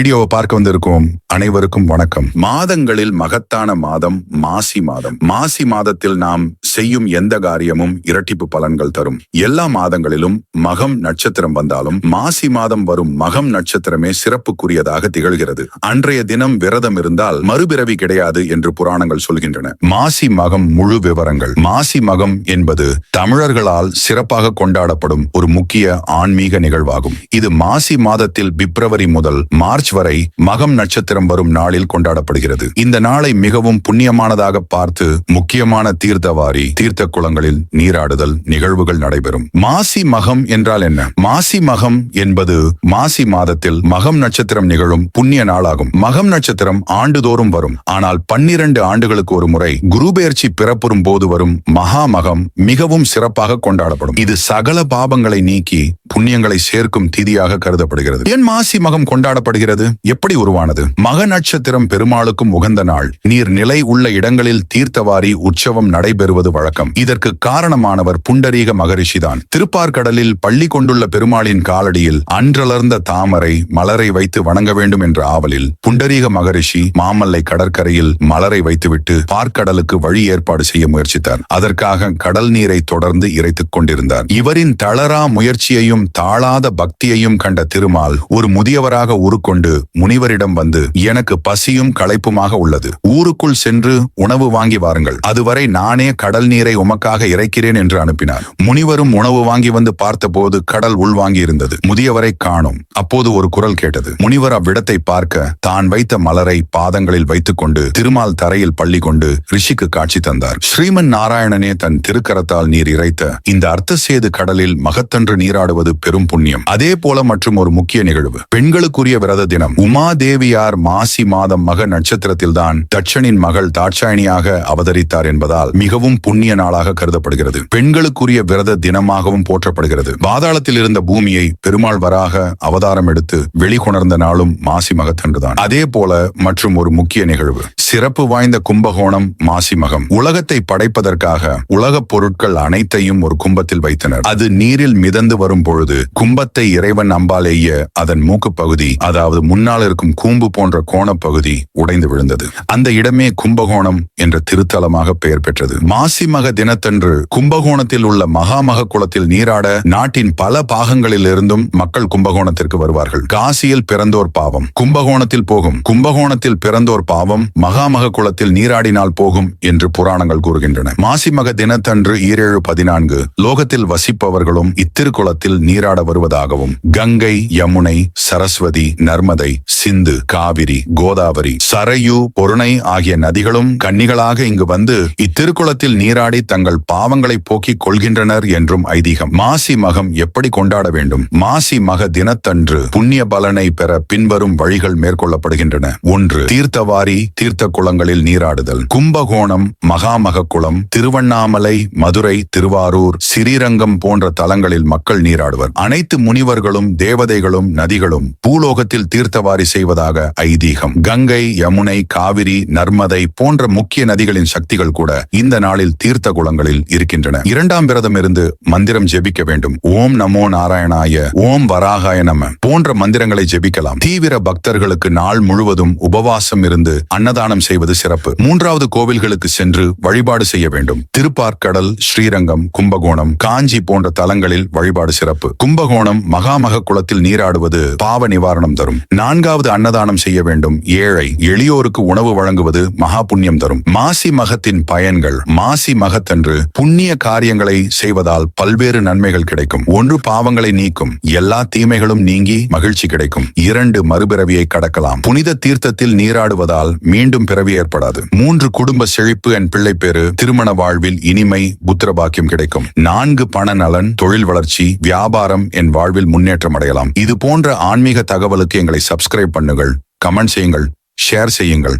வீடியோவை பார்க்க வந்திருக்கோம் அனைவருக்கும் வணக்கம். மாதங்களில் மகத்தான மாதம் மாசி மாதம். மாசி மாதத்தில் நாம் செய்யும் எந்த காரியமும் இரட்டிப்பு பலன்கள் தரும். எல்லா மாதங்களிலும் மகம் நட்சத்திரம் வந்தாலும் மாசி மாதம் வரும் மகம் நட்சத்திரமே சிறப்புக்குரியதாக திகழ்கிறது. அன்றைய தினம் விரதம் இருந்தால் மறுபிறவி கிடையாது என்று புராணங்கள் சொல்கின்றன. மாசி மகம் முழு விவரங்கள். மாசி மகம் என்பது தமிழர்களால் சிறப்பாக கொண்டாடப்படும் ஒரு முக்கிய ஆன்மீக நிகழ்வாகும். இது மாசி மாதத்தில் பிப்ரவரி முதல் மார்ச் வரை மகம் நட்சத்திரம் வரும் நாளில் கொண்டாடப்படுகிறது. இந்த நாளை மிகவும் புண்ணியமானதாக பார்த்து முக்கியமான தீர்த்தவாரி தீர்த்த குளங்களில் நீராடுதல் நிகழ்வுகள் நடைபெறும். மாசி மகம் என்றால் என்ன? மாசி மகம் என்பது மாசி மாதத்தில் மகம் நட்சத்திரம் நிகழும் புண்ணிய நாளாகும். மகம் நட்சத்திரம் ஆண்டுதோறும் வரும். ஆனால் பன்னிரண்டு ஆண்டுகளுக்கு ஒரு முறை குருபெயர்ச்சி பிறப்புறும் போது வரும் மகா மகம் மிகவும் சிறப்பாக கொண்டாடப்படும். இது சகல பாபங்களை நீக்கி புண்ணியங்களை சேர்க்கும் திதியாக கருதப்படுகிறது. ஏன் மாசி மகம் கொண்டாடப்படுகிறது? எப்படி உருவானது? மக நட்சத்திரம் பெருமாளுக்கும் உகந்த நாள். நீர் நிலை உள்ள இடங்களில் தீர்த்தவாரி உற்சவம் நடைபெறுவது வழக்கம். இதற்கு காரணமானவர் புண்டரீக மகரிஷிதான். திருப்பார்கடலில் பள்ளி கொண்டுள்ள பெருமாளின் காலடியில் அன்றலர்ந்த தாமரை மலரை வைத்து வணங்க வேண்டும் என்ற ஆவலில் புண்டரீக மகரிஷி மாமல்லை கடற்கரையில் மலரை வைத்துவிட்டு பார்க்கடலுக்கு வழி ஏற்பாடு செய்ய முயற்சித்தார். அதற்காக கடல் நீரை தொடர்ந்து இறைத்துக் கொண்டிருந்தார். இவரின் தளரா முயற்சியையும் தாழாத பக்தியையும் கண்ட திருமால் ஒரு முதியவராக உருக்கொண்டு முனிவரிடம் வந்து எனக்கு பசியும் களைப்புமாக உள்ளது. ஊருக்குள் சென்று உணவு வாங்கி வாருங்கள். அதுவரை நானே கடல் நீரை உமக்காக இறைக்கிறேன் என்று அனுப்பினார். முனிவரும் உணவு வாங்கி வந்து பார்த்தபோது கடல் உள்வாங்கி இருந்தது. முதியவரை காணும். அப்போது ஒரு குரல் கேட்டது. முனிவர் அவ்விடத்தை பார்க்க தான் வைத்த மலரை பாதங்களில் வைத்துக் கொண்டு திருமால் தரையில் பள்ளி கொண்டு ரிஷிக்கு காட்சி தந்தார். ஸ்ரீமன் நாராயணனே தன் திருக்கரத்தால் நீர் இறைத்த இந்த அர்த்தசேது கடலில் மகத்தன்று நீராடுவது பெரும் புண்ணியம். அதே போல மற்றும் ஒரு முக்கிய நிகழ்வு. பெண்களுக்குரிய விரத தினம். உமாதேவியார் மாசி மாதம் மக நட்சத்திரத்தில்தான் தட்சனின் மகள் தாட்சாயணியாக அவதரித்தார் என்பதால் மிகவும் புண்ணிய நாளாக கருதப்படுகிறது. பெண்களுக்குரிய விரத தினமாகவும் போற்றப்படுகிறது. பாதாளத்தில் இருந்த பூமியை பெருமாள் வராக அவதாரம் எடுத்து வெளிக்கொணர்ந்த நாளும் மாசி மகத்தன்றுதான். அதே போல மற்றும் ஒரு முக்கிய நிகழ்வு. சிறப்பு வாய்ந்த கும்பகோணம் மாசிமகம் உலகத்தை படைப்பதற்காக உலகப் பொருட்கள் அனைத்தையும் ஒரு கும்பத்தில் வைத்தனர். அது நீரில் மிதந்து வரும் பொழுது கும்பத்தை இறைவன் அம்பாலேய அதன் மூக்கு பகுதி அதாவது முன்னால் இருக்கும் கூம்பு போன்ற கோணப்பகுதி உடைந்து விழுந்தது. அந்த இடமே கும்பகோணம் என்ற திருத்தலமாக பெயர் பெற்றது. மாசி மக தினத்தன்று கும்பகோணத்தில் உள்ள மகாமக குளத்தில் நீராட நாட்டின் பல பாகங்களில் இருந்தும் மக்கள் கும்பகோணத்திற்கு வருவார்கள். காசியில் பிறந்தோர் பாவம் கும்பகோணத்தில் போகும் கும்பகோணத்தில் பிறந்தோர் பாவம் மகாமக குளத்தில் நீராடினால் போகும் என்று புராணங்கள் கூறுகின்றன. மாசி மக தினத்தன்று ஈரேழு பதினான்கு லோகத்தில் வசிப்பவர்களும் இத்திருக்குளத்தில் நீராட வருவதாகவும் கங்கை யமுனை சரஸ்வதி நர்ம நர்மதை சிந்து காவிரி கோதாவரி சரையு பொருணை ஆகிய நதிகளும் கன்னிகளாக இங்கு வந்து இத்திருக்குளத்தில் நீராடி தங்கள் பாவங்களை போக்கிக் கொள்கின்றனர் என்றும் ஐதீகம். மாசி மகம் எப்படி கொண்டாட வேண்டும்? மாசி மக தினத்தன்று புண்ணிய பலனை பெற பின்வரும் வழிகள் மேற்கொள்ளப்படுகின்றன. ஒன்று தீர்த்தவாரி தீர்த்த குளங்களில் நீராடுதல். கும்பகோணம் மகாமக குளம் திருவண்ணாமலை மதுரை திருவாரூர் ஸ்ரீரங்கம் போன்ற தலங்களில் மக்கள் நீராடுவர். அனைத்து முனிவர்களும் தேவதைகளும் நதிகளும் பூலோகத்தில் தீர்த்தவாரி செய்வதாக ஐதீகம். கங்கை யமுனை காவிரி நர்மதை போன்ற முக்கிய நதிகளின் சக்திகள் கூட இந்த நாளில் தீர்த்த குளங்களில் இருக்கின்றன. இரண்டாம் விரதம் இருந்து மந்திரம் ஜெபிக்க வேண்டும். ஓம் நமோ நாராயணாய ஓம் வராகாய நம போன்ற மந்திரங்களை ஜெபிக்கலாம். தீவிர பக்தர்களுக்கு நாள் முழுவதும் உபவாசம் இருந்து அன்னதானம் செய்வது சிறப்பு. மூன்றாவது கோவில்களுக்கு சென்று வழிபாடு செய்ய வேண்டும். திருப்பார்க்கடல் ஸ்ரீரங்கம் கும்பகோணம் காஞ்சி போன்ற தலங்களில் வழிபாடு சிறப்பு. கும்பகோணம் மகாமக குளத்தில் நீராடுவது பாவ நிவாரணம் தரும். நான்காவது அன்னதானம் செய்ய வேண்டும். ஏழை எளியோருக்கு உணவு வழங்குவது மகா புண்ணியம் தரும். மாசி மகத்தின் பயன்கள் மாசி மகத்தன்று புண்ணிய காரியங்களை செய்வதால் பல்வேறு நன்மைகள் கிடைக்கும். ஒன்று பாவங்களை நீக்கும். எல்லா தீமைகளும் நீங்கி மகிழ்ச்சி கிடைக்கும். இரண்டு மறுபிறவியை கடக்கலாம். புனித தீர்த்தத்தில் நீராடுவதால் மீண்டும் பிறவி ஏற்படாது. மூன்று குடும்ப செழிப்பு என் பிள்ளை பேரு திருமண வாழ்வில் இனிமை புத்திரபாக்கியம் கிடைக்கும். நான்கு பண நலன் தொழில் வளர்ச்சி வியாபாரம் என் வாழ்வில் முன்னேற்றம் அடையலாம். இது போன்ற ஆன்மீக தகவலுக்கு எங்களை சப்ஸ்கிரைப் பண்ணுங்கள் கமெண்ட் செய்யுங்கள் ஷேர் செய்யுங்கள்.